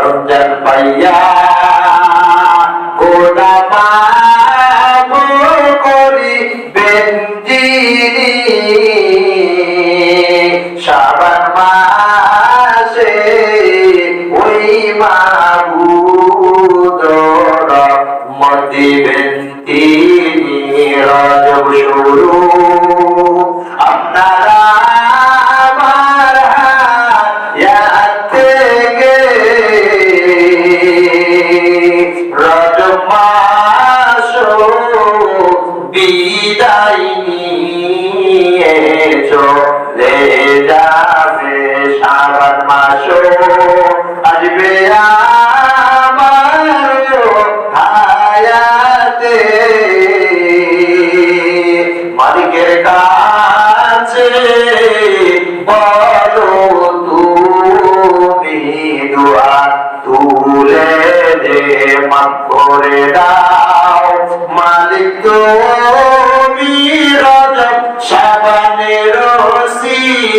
রমজান পাইয়া চলে যাবে শ্রাবণ মাস। আসবে আমার হায়াতে। মালিকের কাছে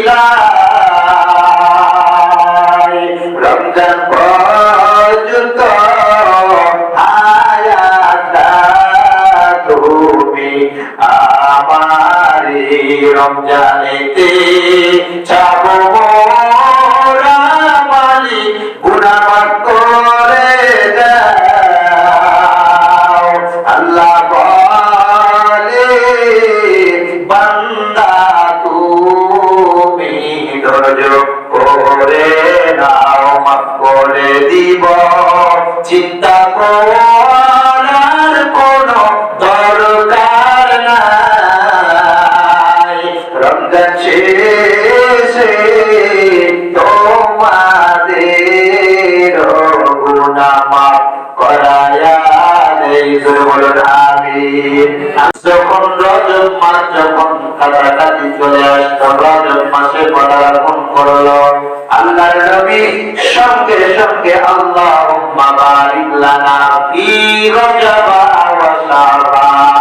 রসিলায় রমজান পর্যন্ত তুমি আমারে রমজানেতে যাব তোমাদের মাফ করায়া দেই। জোরে বলুন যখন রজব মাস, যখন কাছাকাছি চলে আসতো রজব মাসে পদার্পণ করল, আল্লাহর নবী, সঙ্গে সঙ্গে আল্লাহুম্মা বারিক লানা ফি রজব ওয়া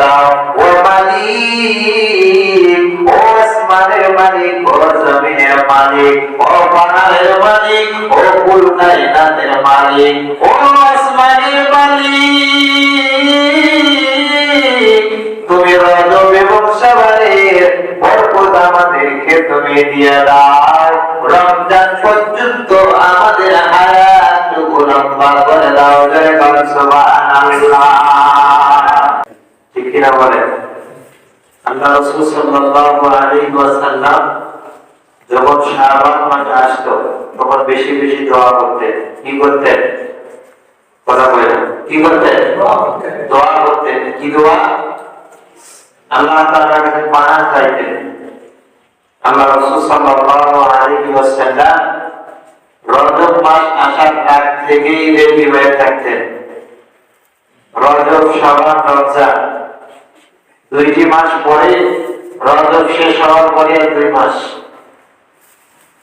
মালিক, ও পাহাড়ের মালিক, ও কুল কায়নাতের মালিক, ও আসমানের মালিক। তুমি রজব এবং বরকত আমাদেরকে তুমি দিয়ে দাও। রমজান পর্যন্ত আমাদের হায়াতটুকু লম্বা করে দাও জয় কর ঠিক কিনা বলেন? আল্লাহ রাসূল সাল্লাল্লাহু আলাইহি ওয়াসাল্লাম যখন শাবান মাস আসতো তখন বেশি বেশি দোয়া করতেন কি করতেন? কথা বলেন কি করতেন? দোয়া করতেন। কি দোয়া? আল্লাহ তাআলার কাছে পানা চাইতেন। আল্লাহ রাসূল সাল্লাল্লাহু আলাইহি ওয়াসাল্লাম রজব মাস আসার আগ থেকেই রেডি হয়ে থাকতেন। রজব শাবান রমজান দুইটি মাস পরে রজব শেষ হওয়ার পরে দুই মাস।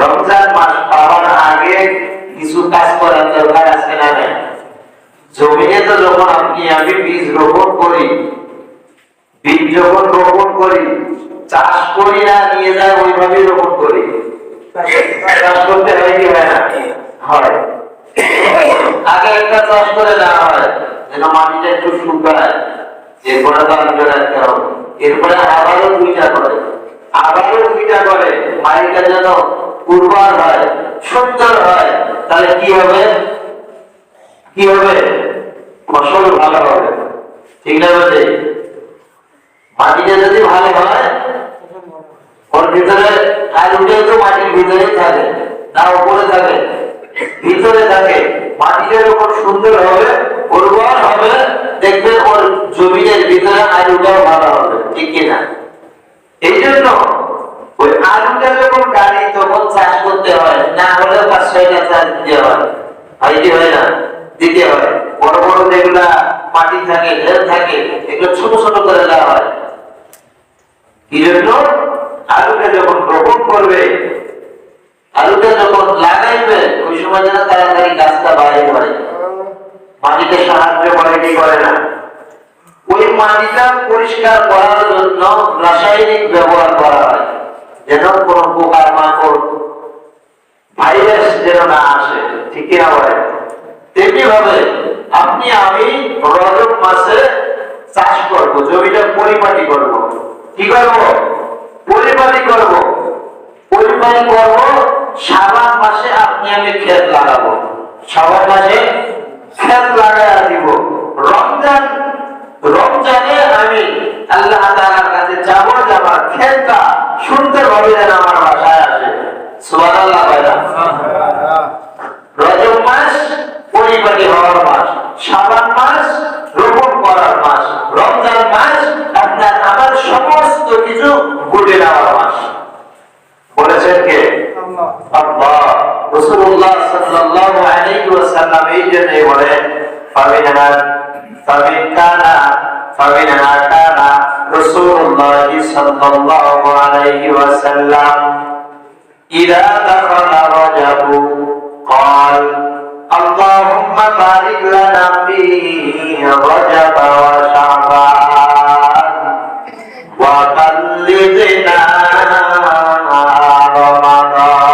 রমজান মাস পাওয়ার আগে কিছু কাজ করার দরকার আছে না নাই? জমিনে তো যখন আপনি, আমি বীজ রোপণ করি, বীজ যখন রোপণ করি, চাষ করি না, নিয়ে যায়, ওইভাবেই রোপণ করি। চাষ করতে হয় কি হয় না? হয়। আগে একটা চাষ করে দেওয়া হয়, যেন মাটিটা একটু শুকায় এরপরে আমি রাখতে হবে। এরপরে আবারও দুইটা করে। আবারও দুইটা করে। মাটিটা যেন উর্বর হয় সুন্দর হয়, তাহলে কি হবে? কি হবে? ফসল ভালো হবে। ঠিক না বলছে মাটিটা যদি ভালো হয়, ওর ভিতরে আর উঠে তো মাটির ভিতরেই থাকে, না উপরে থাকে, ভিতরে থাকে। মাটিটা যখন সুন্দর হবে, উর্বর হবে দেখবেন ওর জমিনের ভিতরে আলুটাও ভালো হবে, ঠিক কিনা? এই জন্য ওই আলুটা যখন গাড়ি তখন চাষ করতে হয়, না হলে পাঁচ ছয়টা চাষ দিতে হয়। হয় কি হয় না, দিতে হয়। বড় বড় যেগুলা মাটি থাকে ঢেল থাকে, এগুলো ছোট ছোট করে দেওয়া হয়। কি জন্য? আলুটা যখন রোপণ করবে, আলুটা যখন লাগাইবে, ওই সময় যেন তাড়াতাড়ি গাছটা বাড়াই পড়ে। মাটিতে সাহায্য করে কি করে না? ওই মাটিটা পরিষ্কার করার জন্য রাসায়নিক ব্যবহার করা হয়। যেন কোন পোকার মাকড় ভাইরাস যেন না আসে, ঠিক না তেমনি ভাবে আপনি, আমি রজব মাসে চাষ করব, জমিটা পরিপাটি করব। কি করব? পরিপাটি করব। পরিপাটি করব শ্রাবণ মাসে আপনি, আমি ক্ষেত লাগাবো। শ্রাবণ মাসে ক্ষেত লাগাই দিব। রমজান, রমজানে আমি আল্লাহ তাআলার কাছে যাব, যাবার ক্ষেতটা সুন্দরভাবে যেন আমার বাসায় আসে সুবহানাল্লাহ ভাইরা রজব মাস পরিপাটি হওয়ার মাস সাবান মাস রোপণ করার মাস রমজান মাস আপনার আমার সমস্ত কিছু ঘুরে নেওয়ার মাস। বলেছেন কে? আল্লাহ। রাসূলুল্লাহ সাল্লাল্লাহু আলাইহি ওয়াসাল্লাম এই জন্য বলেন ফামিনা ফামিনা ফামিনা কানা রাসূলুল্লাহ সাল্লাল্লাহু আলাইহি ওয়াসাল্লাম ইদা দাখালা রাজাবু رجب وشعبان وبلغنا رمضان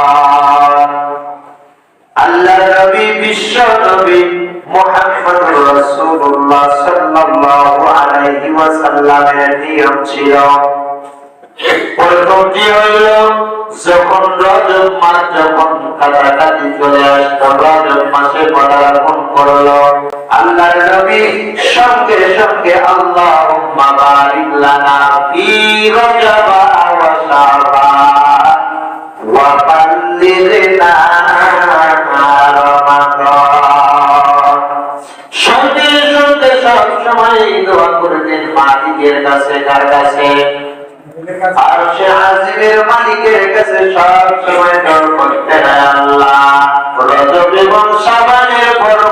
আল্লাহ নবী বিশ্ব নবী মুহাম্মদ রাসূলুল্লাহ সাল্লাল্লাহু আলাইহি ওয়াসাল্লামের নিয়ম ছিল প্রথমটি হইল যখন রজব মাস যখন কাছাকাছি চলে আসতো রজব মাসে পদার্পণ করলো আল্লাহ নবী সঙ্গে সঙ্গে আল্লাহ বারিক লানা ফি রজব ওয়া শাবান ওয়া বাল্লিগনা সব সময় দোয়া করতেন মালিকের কাছে, কার কাছে? আর আজিমের মালিকের কাছে সব সময় দর করতে হয় আল্লাহ। রজব এবং সাবানের বরকত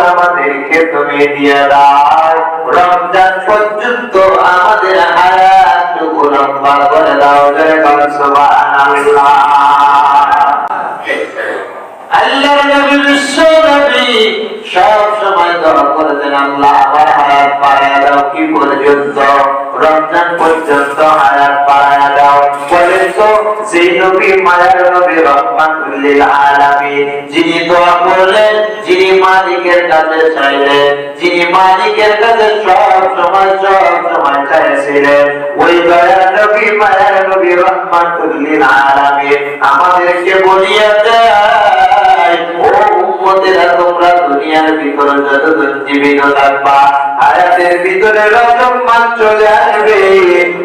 আমাদেরকে তুমি দিয়ে দাও। রমজান পর্যন্ত আমাদের হায়াতটুকু লম্বা করে দাও। রে আল্লাহর নবী বিশ্ব নবী সব সময় দোয়া করেছেন আল্লাহ আমার হায়াত বাড়ায়া দাও, কি পর্যন্ত? রমজান পর্যন্ত হায়াত বাড়ায়া দাও। বলেন তো সেই নবী মায়ার নবী রহমাতুল লিল আলামিন, যিনি দোয়া করলেন, যিনি মালিকের কাছে চাইলেন, যিনি মালিকের কাছে সব সময় সব সময় চাইছিলেন, ওই দয়ার নবী মায়ার নবী রহমাতুল লিল আলামিন আমাদেরকে বলিয়া ও উম্মতেরা, তোমরা দুনিয়ার ভিতরে যতদিন জীবিত থাকবা হায়াতের ভিতরে রজব মাস চলে আসবে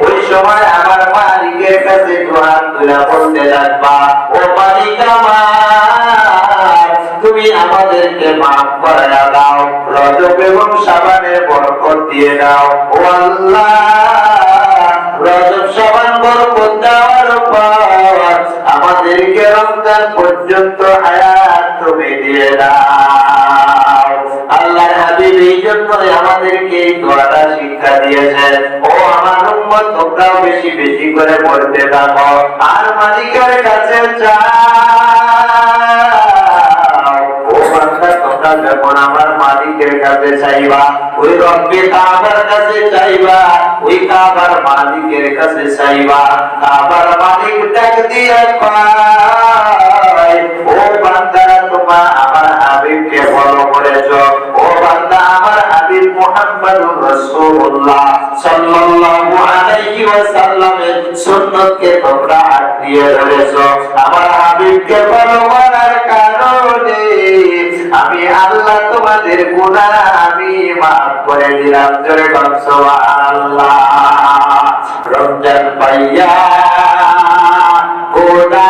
ওই সময় আমার মালিকের কাছে কোরআন তুলে ও মালিক তুমি আমাদেরকে মাফ করে দাও, রজব এবং সাবানের বরকত দিয়ে দাও। ও আল্লাহ, রজব, সাবান, বরকত দেওয়ার পর আমাদেরকে রমজান পর্যন্ত হায়াত তুমি দিয়ে দাও। জন্যই আমাদেরকে এই দোয়াটা শিক্ষা দিয়েছেন। ও আমার মোহাম্মদ তোমরাও বেশি বেশি করে পড়তে থাকো। আর মালিকের কাছে চাও ও বান্দা, তোমরা যখন আমার মালিকের কাছে চাইবা, ওই রব্বে কাবার কাছে চাইবা, ওই কাবার মালিকের কাছে চাইবা, কাবার মালিক দিয়ে পায় ও তোমার আমার হাবিবকে ফলো করেছ। হাবিব মুহাম্মদুর রাসূলুল্লাহ সাল্লাল্লাহু আলাইহি ওয়াসাল্লামের সুন্নতকে তোমরা আঁকড়িয়ে ধরেছো। আমার হাবিবকে করার কারণে আমি আল্লাহ তোমাদের গুনাহ আমি মাফ করে দিলাম। জোরে কম সুবহানাল্লাহ। রমজান পাইয়া গোটা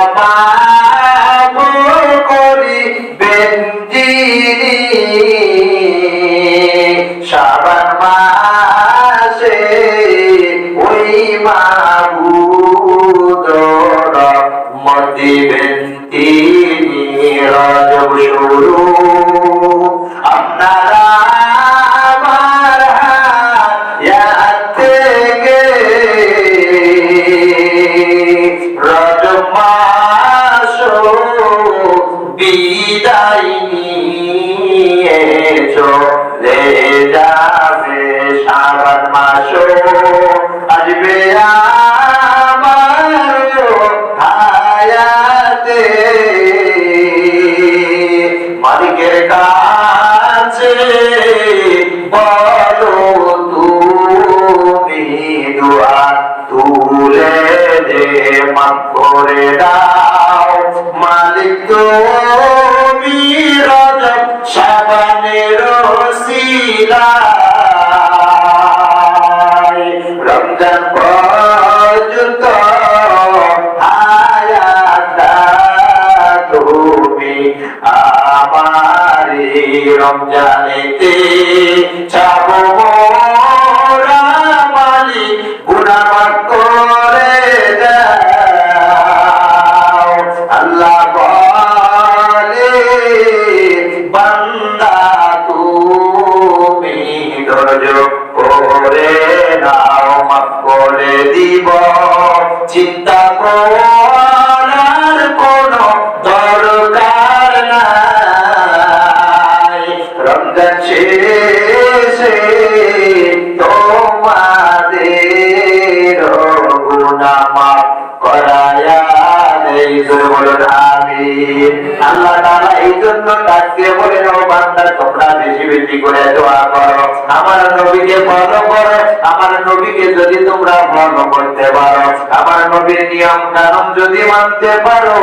আমার নবীকে যদি তোমরা ফলো করতে পারো, আমার নবীর নিয়ম কানুন যদি মানতে পারো,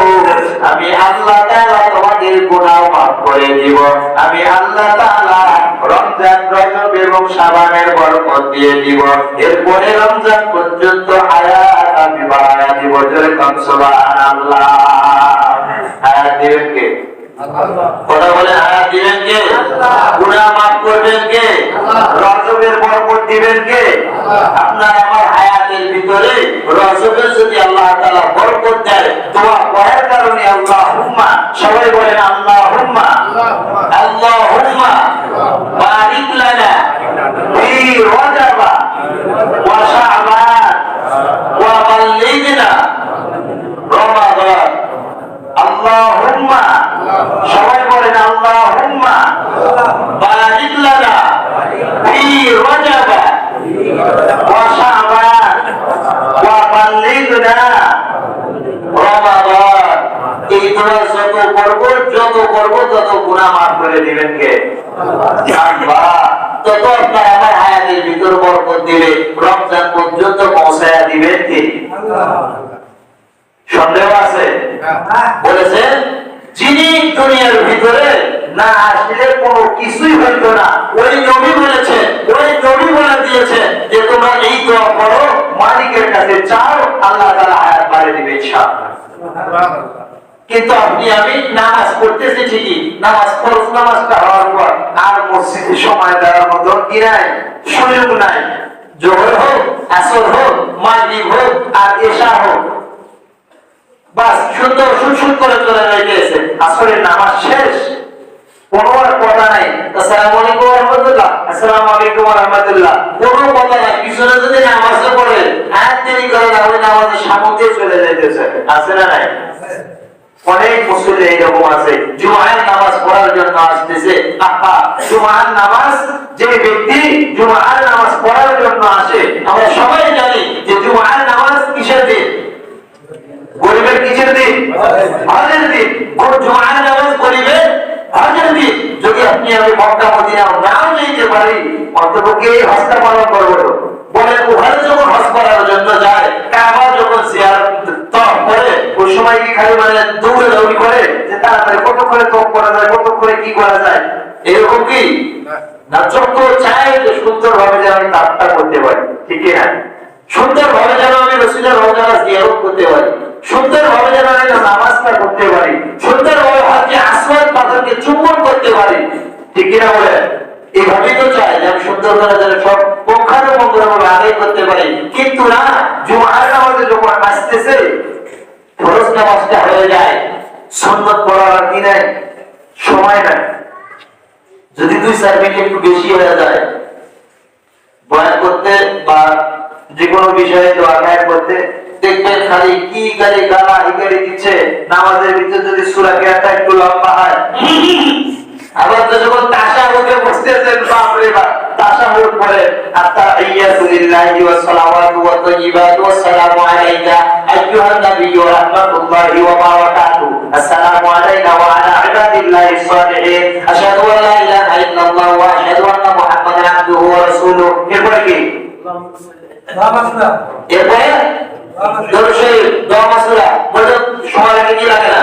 আমি আল্লাহ তাআলা তোমাদের গুনাহ মাফ করে দিব। আমি আল্লাহ তাআলা রমজান রজব এবং শাবানের বরকত দিয়ে দিব। এরপরে রমজান পর্যন্ত হায়াত আমি বাড়ায়া দিব জোরে সুবহানাল্লাহ। দিবেন কে? আপনার আমার হায়াতের ভিতরে যদি আল্লাহ দেয় কারণে আল্লাহুম্মা সবাই আল্লাহুম্মা আল্লাহুম্মা বারিক লানা ফি রজব ওয়া শাবান ওয়া বাল্লিগনা রমাদান আল্লাহুম্মা সবাই বলেন আল্লাহুম্মা বারিক লানা ফি রজব ওয়া শাবান ওয়া বাল্লিগনা রমাদান এই দোয়া যত করব, যত করব, তত গুনাহ মাফ করে দিবেন কে? ভিতর না কিছুই হইতো না। ওই যে, তোমরা এই দোয়া করো, মালিকের কাছে চাও, আল্লাহ তাআলা হায়াত বাড়িয়ে দিবে ইনশাআল্লাহ। কিন্তু আপনি, আমি নামাজ পড়তেছি ঠিকই। নামাজ ফরজ নামাজটা হওয়ার পর আর মসজিদে সময় দেওয়ার মতো কি নাই? সুযোগ নাই। জোহর হোক, আসর হোক, মাগরিব হোক, আর এশা হোক। বাস, সুন্দর করে চলে আসরের নামাজ শেষ। কোনো আর কথা নাই। আসসালামু আলাইকুম রাহমাতুল্লাহ। আসসালামু আলাইকুম রাহমাতুল্লাহ। কোনো কথা নাই। পিছনে যদি নামাজে পড়ে, হাত দেরি করে নামাজের চলে যাইতেছে। আছে না নাই? অনেক মুসলিম এরকম আছে। জুমার নামাজ পড়ার জন্য আসতেছে। আহা, জুমার নামাজ যে ব্যক্তি জুমার নামাজ পড়ার জন্য আসে, আমরা সবাই জানি যে জুমার নামাজ কিসের দিন? গরিবের কিসের দিন? দিন। জুমার নামাজ গরিবের দিন। যদি আপনি আমি মক্কা মদিনা নাও যেতে পারি, অন্তপক্ষে এই হজটা পালন করব। বলেন ওখানে যখন হজ করার জন্য যায় কাবা যখন জিয়ার তপ করে ওই সময় কি খালি মানে দৌড়ে দৌড়ি করে যে তাড়াতাড়ি কত করে তপ করা যায় কত করে কি করা যায়? এরকম কি? না। যত চাই যে সুন্দর ভাবে যেন আমি তাপটা করতে পারি ঠিক না? সুন্দর ভাবে যেন আমি রসুলের রোজারা জিয়ারত করতে পারি সুন্দর ভাবে যেন আমি নামাজটা করতে পারি সুন্দর ভাবে হাতে আসমান পাথরকে চুম্বন করতে পারি ঠিক কিনা বলে এইভাবেই তো চাই যে আমি সুন্দর করে যেন সব পক্ষানো মঙ্গল ভাবে আদায় করতে পারি। কিন্তু না, জুমার নামাজে যখন আসতেছে, ফরজ নামাজটা হয়ে যায়। সন্ন্যত পড়ার আর কি নাই, সময় নাই। যদি দুই চার মিনিট একটু বেশি হয়ে যায়, বয়ান করতে বা যে কোনো বিষয়ে দোয়া গায়ে করতে, দেখবেন খালি কি গালি গালা হিগালি দিচ্ছে। নামাজের ভিতরে যদি সুরা কেয়াটা একটু লম্বা হয় আবার তো যখন তাসা উঠে বসতেছেন বাপরে বাপ তাসা উঠ পড়ে আত্তাহিয়াতু লিল্লাহি ওয়া সালাওয়াতু ওয়া তাইয়্যিবাতু ওয়া সালামু আলাইকা আইয়ুহান নাবিয়্যু রাহমাতুল্লাহি ওয়া বারাকাতুহু আসসালামু আলাইনা ওয়া আলা ইবাদিল্লাহি সালিহিন আশহাদু আন লা ইলাহা ইল্লাল্লাহ ওয়া আশহাদু আন্না মুহাম্মাদান আবদুহু ওয়া রাসূলুহু। এরপরে কি? এরপরে? দরুদ শরীফ দোয়া মাসুরা। বলে সময় লাগে কি লাগে না?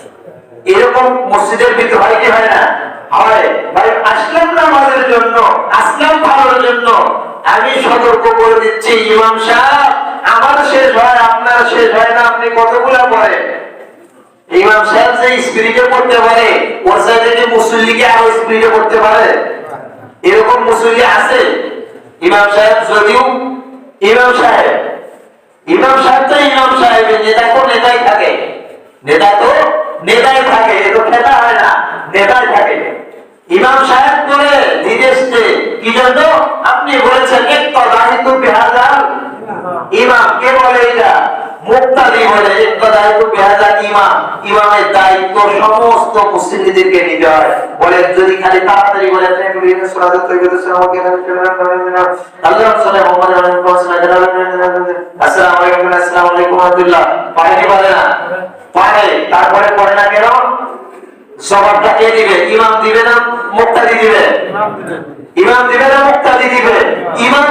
এরকম মসজিদের ভিতরে হয় কি হয় না? হয়। ভাই আসলাম নামাজের জন্য, আসলাম জন্য। আমি সতর্ক করে দিচ্ছি, ইমাম সাহেব, আমার শেষ হয়, আপনার শেষ হয় না, আপনি কতগুলা ইমাম সাহেব যে স্পিরিটে পড়তে পারে, ওর যে আরও স্পিরিটে পড়তে পারে? এরকম আছে? ইমাম সাহেব যদিও, ইমাম সাহেব ইমাম সাহেব তো ইমাম সাহেব নেতা নেতাই থাকে। নেতা তো নেতাই থাকে, এ তো খেতা হয় না, নেতাই থাকে। ইমাম সাহেব বলে, বিদেশে কি জন্য? আপনি বলেছেন এক দায়িত্ব বেহাজার ইমাম, কে বলে এটা? মুক্তাদি বলে এক দায়িত্ব বেহাজার ইমাম। ইমামের দায়িত্ব সমস্ত মুসলিমদেরকে নিতে হয়। বলে যদি খালি তাড়াতাড়ি বলে আল্লাহ সাল্লাল্লাহু আলাইহি ওয়াসাল্লাম আসসালামু আলাইকুম আসসালামু আলাইকুম। আব্দুল্লাহ কি পারে না পারে, তারপরে পড়ে না কেন? জবাবটা কে দিবে? ইমাম দিবে না মুক্তাদি দিবে? ইমাম দিবে না মুক্তাদি দিবে? ইমাম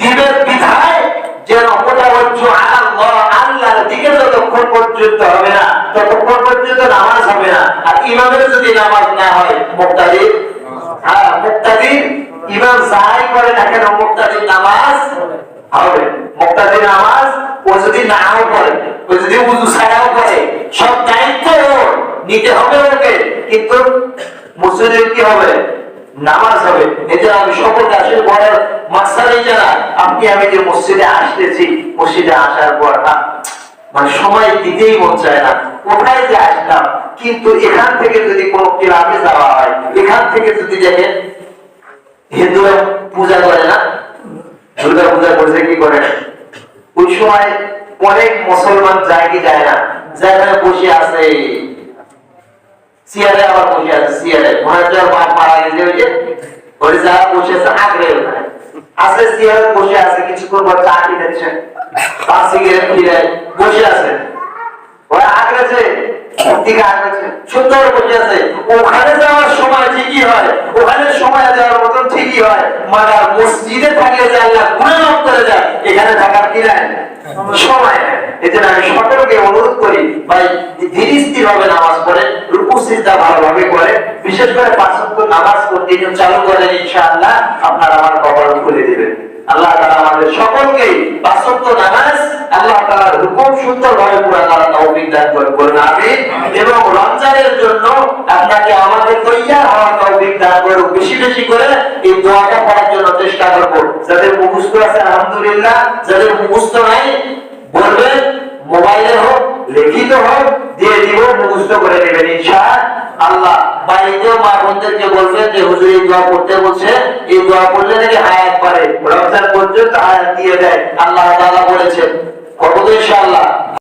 দিবে বিধায় যেন মোটাবজ্জ আল্লাহ, আল্লাহর দিকে যতক্ষণ পর্যন্ত হবে না, ততক্ষণ পর্যন্ত নামাজ হবে না। আর ইমামের যদি নামাজ না হয়, মুক্তাদি? হ্যাঁ মুক্তাদি ইমাম যাই করে না কেন, মুক্তাদির নামাজ হবে। মুক্তাদি নামাজ ও যদি নাও করে, ও যদি উজু ছাড়াও করে, সব দায়িত্ব নিতে হবে ওকে। কিন্তু মুসলিম কি হবে? নামাজ হবে। এজন্য আমি সকলকে আসলে বলার মাসালে যারা, আপনি আমি যে মসজিদে আসতেছি, মসজিদে আসার পর না মানে সময় দিতেই মন চায় না। কোথায় যে আসলাম? কিন্তু এখান থেকে যদি কোনো ক্লাবে যাওয়া হয়, এখান থেকে যদি দেখেন হিন্দুরা পূজা করে না দুর্গা পূজা করছে কি করে ওই সময় অনেক মুসলমান যায় কি যায় না। জায়গায় বসে আছে সিয়ারে আবার বসে আছে সিয়ারে মনে হচ্ছে বাপ মারা গেছে, ওই যে, ওই যারা বসে আছে আগ্রে আছে সিয়ারে বসে আছে, কিছুক্ষণ পর চা কিনেছে পাঁচ সিগারেট ফিরে, বসে আছে। ওরা আগড়েছে অনুরোধ করি, ভাই নামাজ পড়ে ভালোভাবে করে, বিশেষ করে পাঁচ নামাজ চালু করেন, ইনশাআল্লাহ আপনার আমার কবর খুলে দিবেন। আল্লাহ তাআলা আমাদের সকলকে ওয়াক্ত নামাজ আল্লাহ তাআলার হুকুম সুন্দরভাবে পুরা করার তৌফিক দান করুন, আমিন। এবং রমজানের জন্য আপনাকে আমাদের তৈয়ার হওয়ার তৌফিক দান করুন বেশি বেশি করে এই দোয়াটা পড়ার জন্য চেষ্টা করব। যাদের মুখস্থ আছে, আলহামদুলিল্লাহ, যাদের মুখস্থ নাই, বলবেন, মোবাইলে হোক লিখিত হোক দিয়ে দিব, মুখস্থ করে নেবেন, ইনশাআল্লাহ। বাড়িতেও মা বোনদেরকে বলবেন যে, হুজুর, এই দোয়া করতে বলছে। এই দোয়া করলে নাকি হায়াত পারে রমজান পর্যন্ত হায়াত দিয়ে দেয়। আল্লাহ তাআলা বলেছেন। কত ইনশাআল্লাহ।